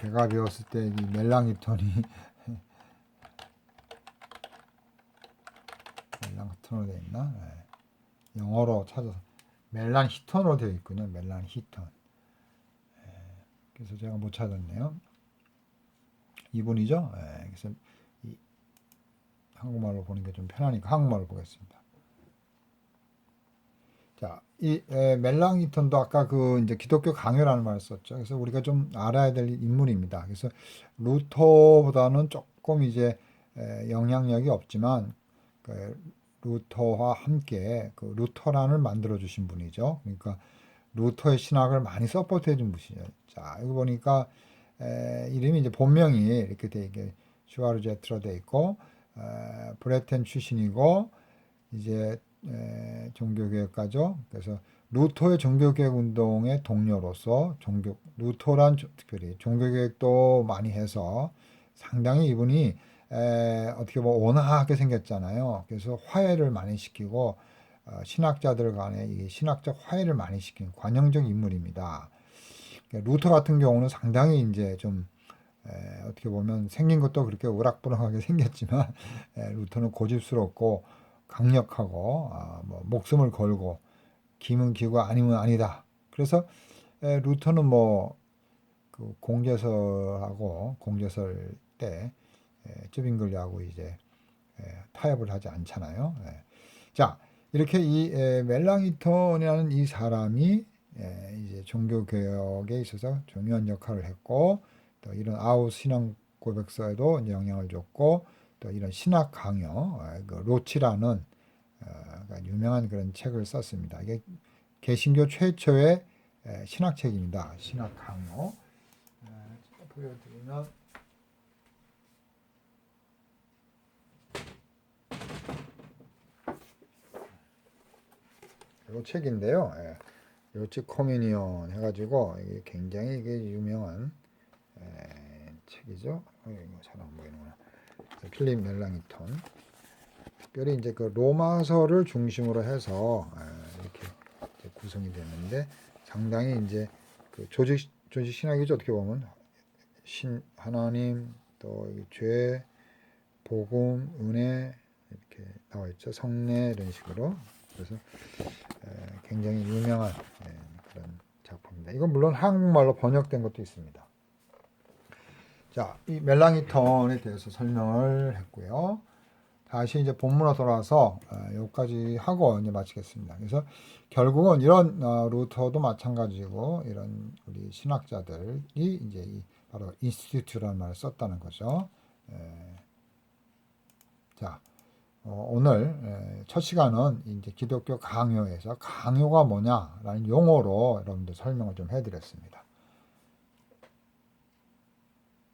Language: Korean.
제가 배웠을 때 이 멜랑히톤이 멜랑히톤으로 되어 있나? 네. 영어로 찾아서 멜랑히톤으로 되어 있군요. 멜랑히톤. 네. 그래서 제가 못 찾았네요. 이분이죠. 네. 그래서 이 한국말로 보는 게 좀 편하니까 한국말로 보겠습니다. 자, 이 에, 멜랑히톤도 아까 그 이제 기독교 강요라는 말을 썼죠. 그래서 우리가 좀 알아야 될 인물입니다. 그래서 루터보다는 조금 이제 에, 영향력이 없지만 그 루터와 함께 그 루터란을 만들어 주신 분이죠. 그러니까 루터의 신학을 많이 서포트해 준 분이죠. 자, 여기 보니까 에, 이름이 이제 본명이 이렇게 돼 이게 슈와르제트로 돼 있고 에, 브레텐 출신이고 이제 에, 종교개혁가죠. 그래서 루터의 종교개혁 운동의 동료로서 종교 루터란 조- 특별히 종교개혁도 많이 해서 상당히 이분이 에, 어떻게 보면 온화하게 생겼잖아요. 그래서 화해를 많이 시키고 어, 신학자들 간의 이 신학적 화해를 많이 시킨 관용적 인물입니다. 그러니까 루터 같은 경우는 상당히 이제 좀 에, 어떻게 보면 생긴 것도 그렇게 우락부락하게 생겼지만 에, 루터는 고집스럽고 강력하고 아, 뭐 목숨을 걸고 기면 기고 아니면 아니다. 그래서 에, 루터는 뭐 그 공제설하고 공제설 때 에, 쯔빙글리하고 이제 에, 타협을 하지 않잖아요. 에. 자 이렇게 이 에, 멜랑이톤이라는 이 사람이 에, 이제 종교 개혁에 있어서 중요한 역할을 했고 또 이런 아우 신앙 고백서에도 영향을 줬고 또 이런 신학 강요, 어, 그 로치라는 어, 그러니까 유명한 그런 책을 썼습니다. 이게 개신교 최초의 에, 신학책입니다. 신학 강요. 에, 보여드리면 이 책인데요. 예. 요치 커뮤니온 해가지고 이게 굉장히 이게 유명한 에, 책이죠. 어, 이거 잘 안 보이는구나. 필립 멜랑이톤. 특별히 이제 그 로마서를 중심으로 해서 에, 이렇게 구성이 되는데 상당히 이제 그 조직 조직 신학이죠. 어떻게 보면 신 하나님 또이 죄, 복음, 은혜 이렇게 나와 있죠. 성례 이런 식으로. 그래서 에, 굉장히 유명한 에, 그런 작품입니다. 이건 물론 한국말로 번역된 것도 있습니다. 자, 이 멜랑이턴에 대해서 설명을 했고요. 다시 이제 본문으로 돌아와서 어, 여기까지 하고 이제 마치겠습니다. 그래서 결국은 이런 어, 루터도 마찬가지고 이런 우리 신학자들이 이제 이 바로 인스티튜트라는 말을 썼다는 거죠. 에, 자, 어, 오늘 에, 첫 시간은 이제 기독교 강요에서 강요가 뭐냐라는 용어로 여러분들 설명을 좀 해드렸습니다.